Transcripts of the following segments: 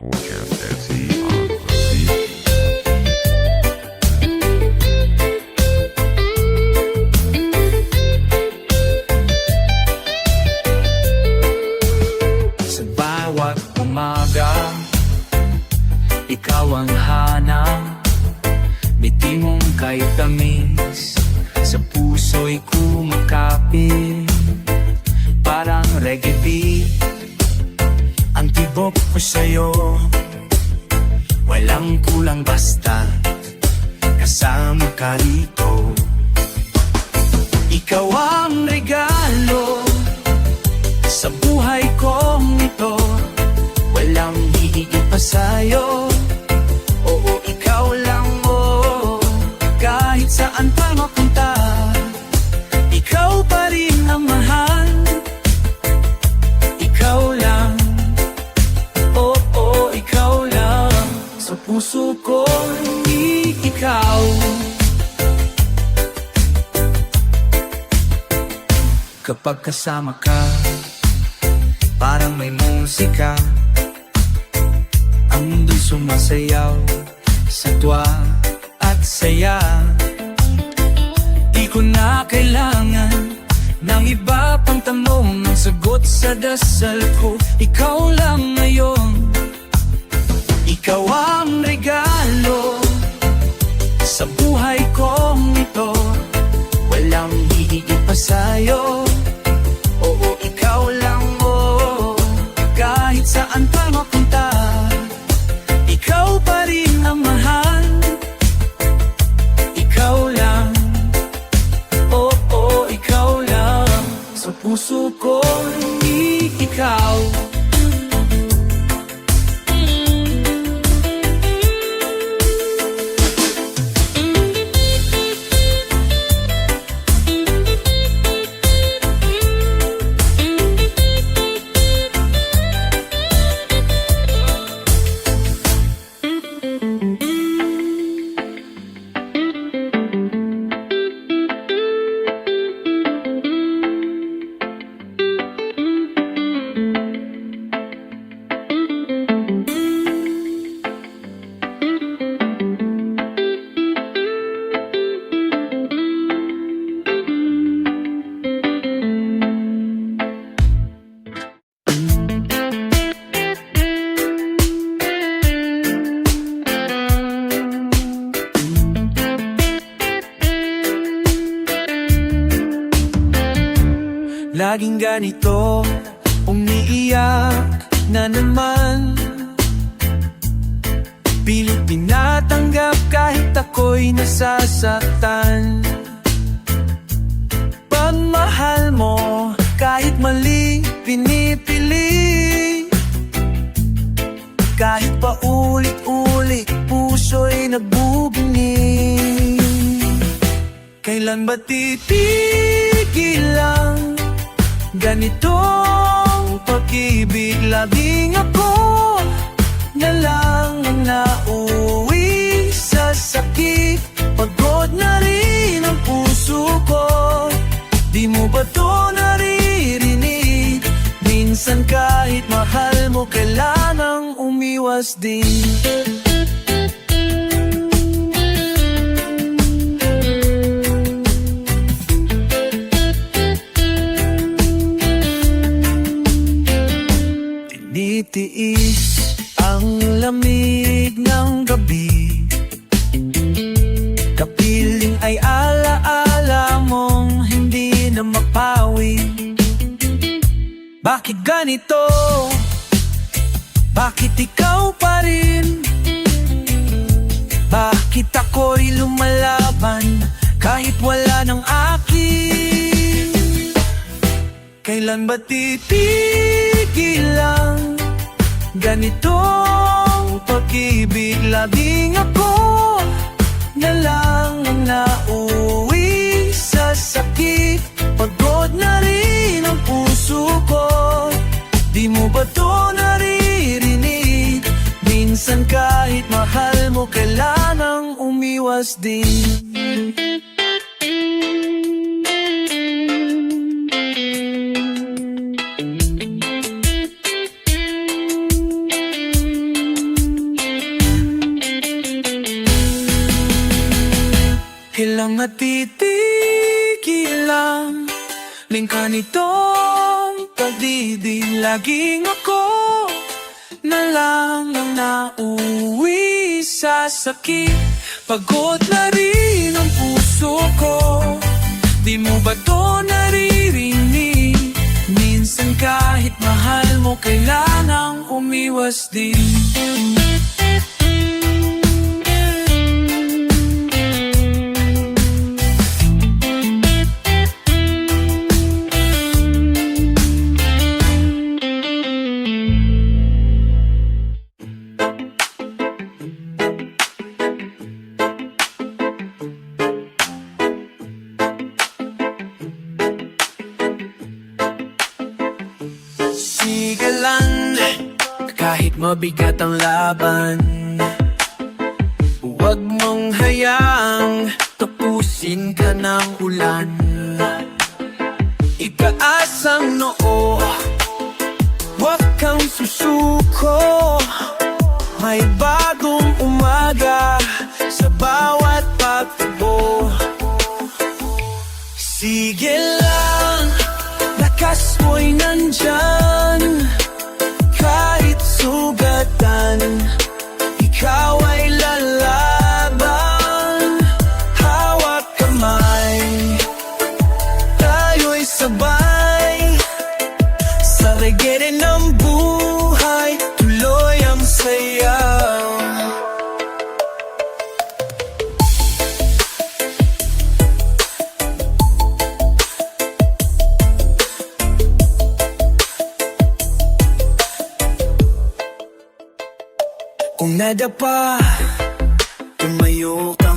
Muchas Kapag kasama ka. Parang may musika. Ang mundo'y sumasayaw Sa tuwa at saya. Di ko na kailangan Ng iba pang tanong. Ng sagot sa dasal ko Ikaw lang ngayon. Ikaw ang regalo Sa buhay kong ito. Walang hihigit pa sa'yo ganito, umiiyak na naman. Pilit pinatanggap kahit ako'y nasasaktan. Pagmahal mo, kahit mali, pinipili. Kahit pa ulit-ulit, puso'y nagbubunyi Kailan ba titigil lang Ganitong pag-ibig Labing ako na lang ang nauwi sa sakit. Pagod na rin ang puso ko. Di mo ba to naririnig? Minsan kahit mahal mo Kailangang umiwas din pag-ibig Labing ako na lang ang nauwi sa sakit. Pagod na rin ang puso ko. Di mo ba to naririnig? Minsan kahit mahal mo Kailangang umiwas din matitigilang Lingka nitong pagdidi Laging ako na lang ang nauwi sa sakit. Pagod na rin ang puso ko. Di mo ba to naririnig? Minsan kahit mahal mo kailangang umiwas din. Sulit ang laban. Huwag mong hayaang Tapusin ka ng ulan. Itaas ang noo. Huwag kang susuko. nadapa Tumayo ka.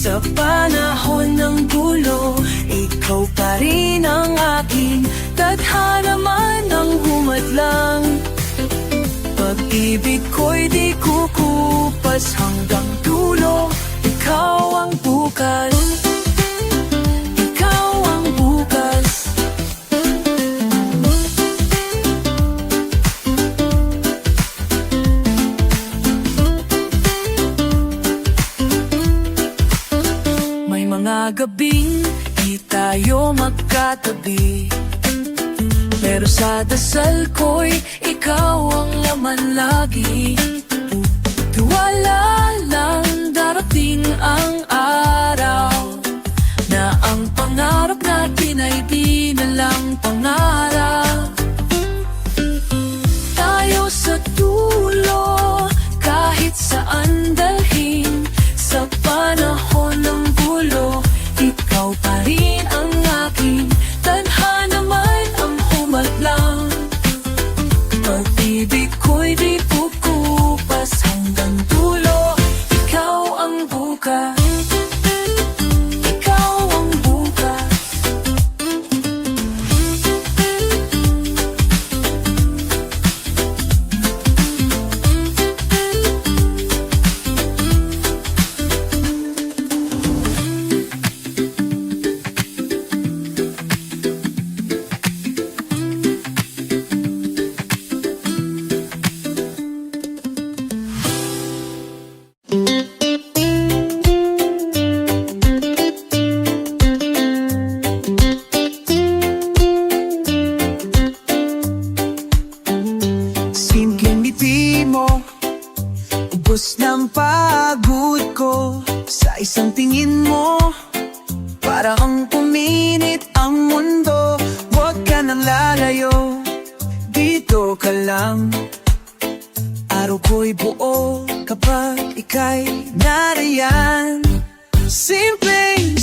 Sa panahon ng gulo Ikaw pa rin ang aking Tadhana man ang humadlang. Pag-ibig ko'y di kukupas Hanggang dulo Ikaw ang bukas. الكل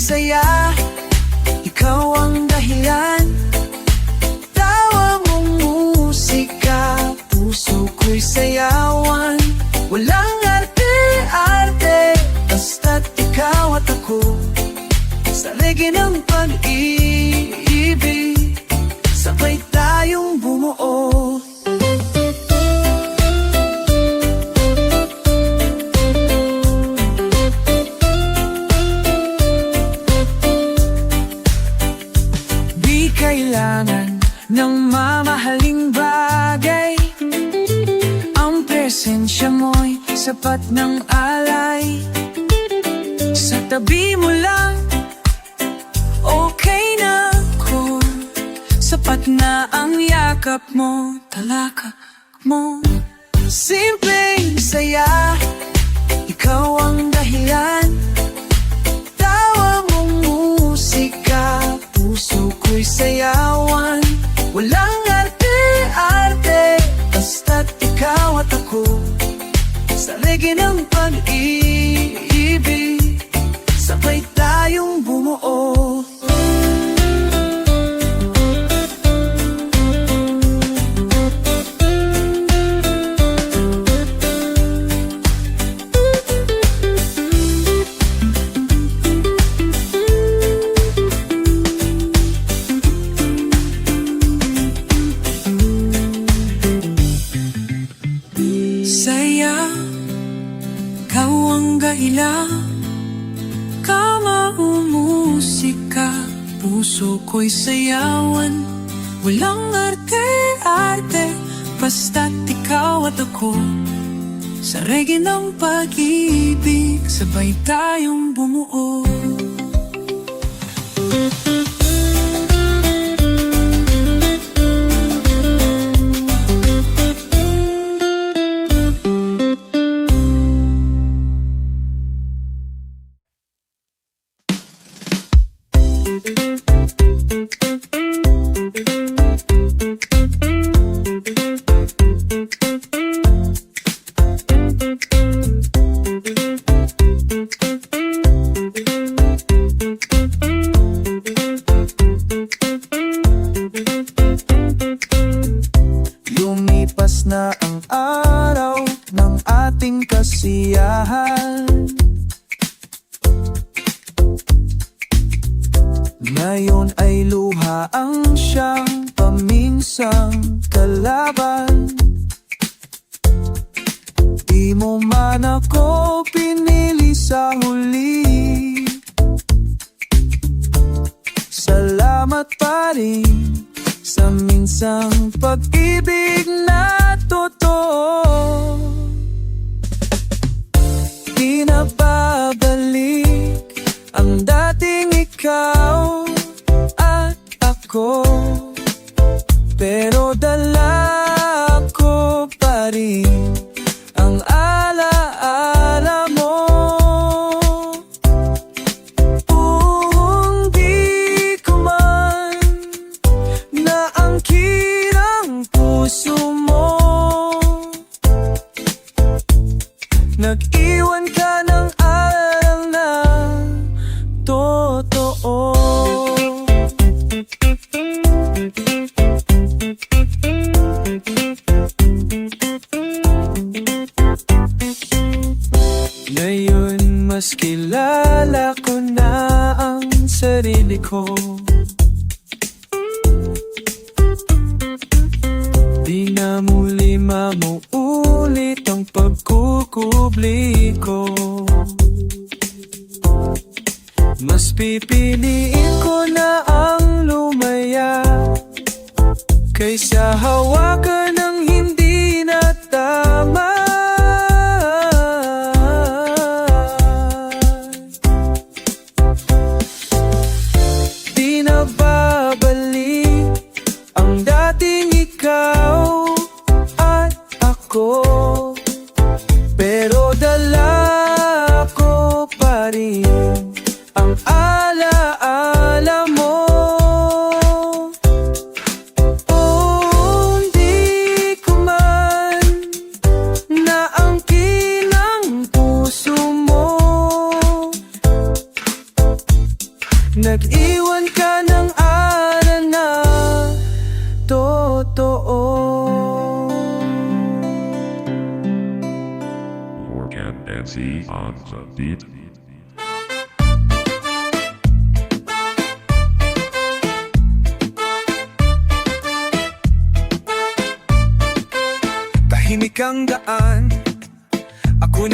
saya. Ikaw ang dahilan. Tawa mong musika Puso ko'y sayawan. Walang arte-arte Basta't ikaw at ako. Sa rege ng pag-ibig Sabay tayong bumuo mo'y sapat ng alay. Sa tabi mo lang, okay na ako. Sapat na ang yakap mo, talaka mo. Simpleng saya, ikaw ang dahilan. Tawa mong musika Puso ko'y sayawan. Walang Sa rege sayawan Walang arte-arte Basta't ikaw at ako. Sa rege ng pag-ibig Sabay tayong bumuo. Lumipas Salamat pa rin sa minsang pag-ibig na totoo. Di na babalik ang dating ikaw at ako. Pero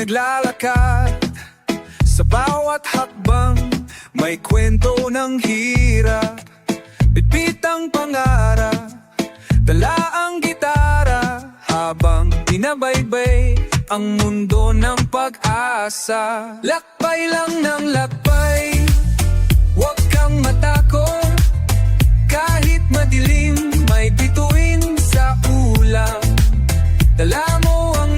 naglalakad Sa bawat hakbang. May kwento ng hirap Bitbit ang pangarap Dala ang gitara Habang tinabaybay Ang mundo ng pag-asa. Lakbay lang ng lakbay Huwag kang matakot. Kahit madilim May bituin sa ulam. Dala mo ang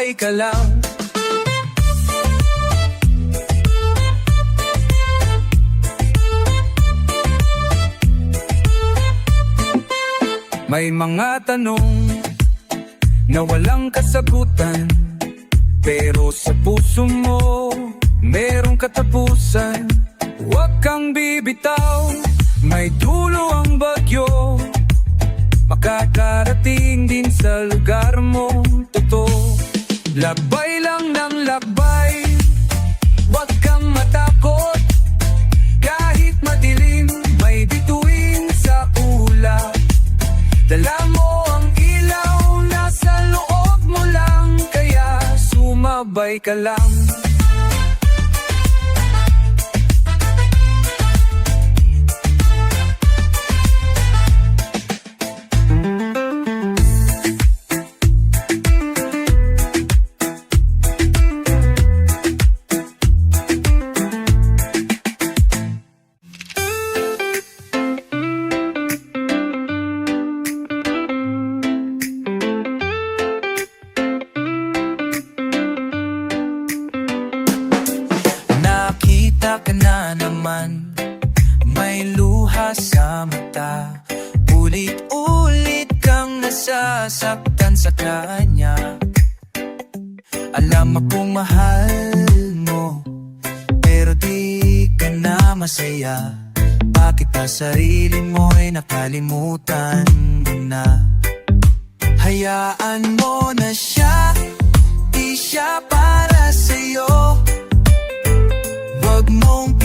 sumabay ka lang. May mga tanong na walang kasagutan Pero sa puso mo, merong katapusan. Huwag kang bibitaw, may dulo ang bagyo. Makakarating din sa lugar mo Lakbay lang ng lakbay Huwag kang matakot. Kahit madilim, may bituin sa ulap Dala mo ang ilaw, nasa loob mo lang Kaya sumabay ka lang mahal mo Pero di ka na masaya. Bakit ba sarili mo'y nakalimutan mo na? Hayaan mo na siya Di siya para sa'yo. Huwag mong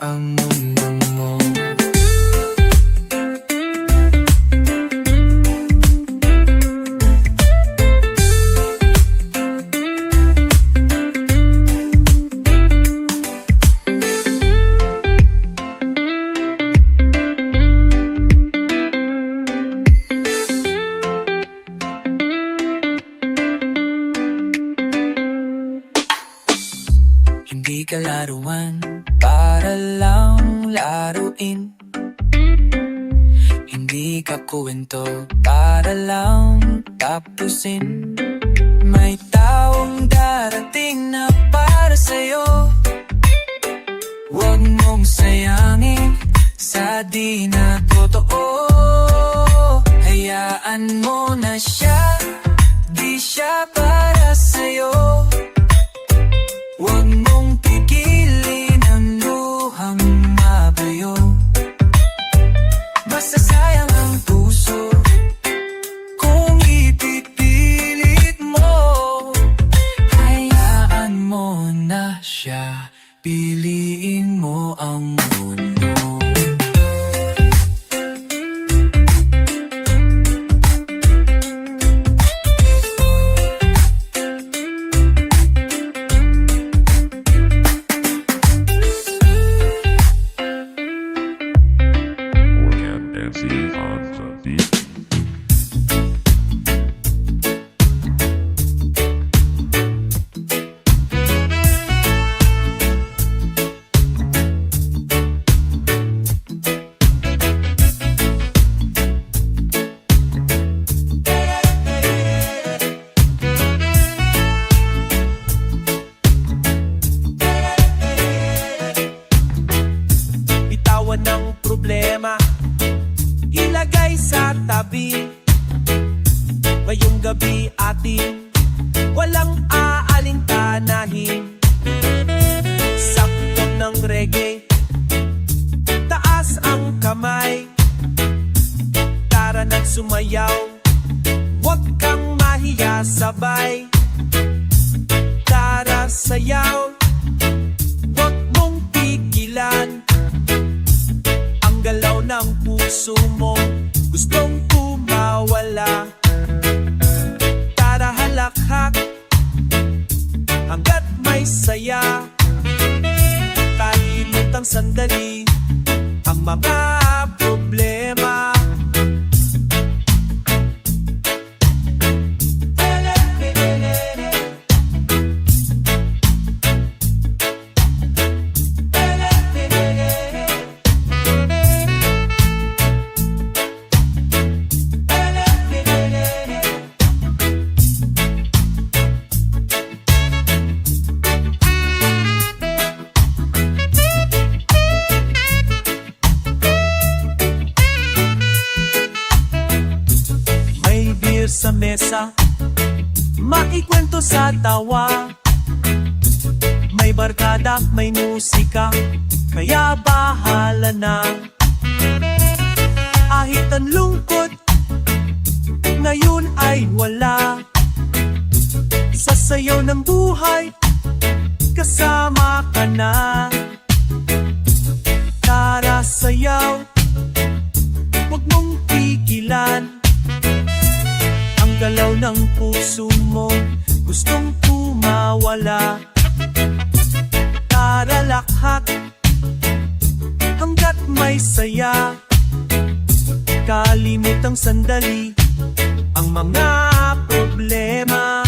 ang mundo tapusin Tara mesa Maikwento sa tawa. May barkada, may musika Kaya bahala na. Ahit ang lungkot Ngayon ay wala. Sa sayaw ng buhay Kasama ka na. Tara sayaw galaw ng puso mo Gustong kumawala Tara lakhak Hanggat may saya. Kalimutang sandali Ang mga problema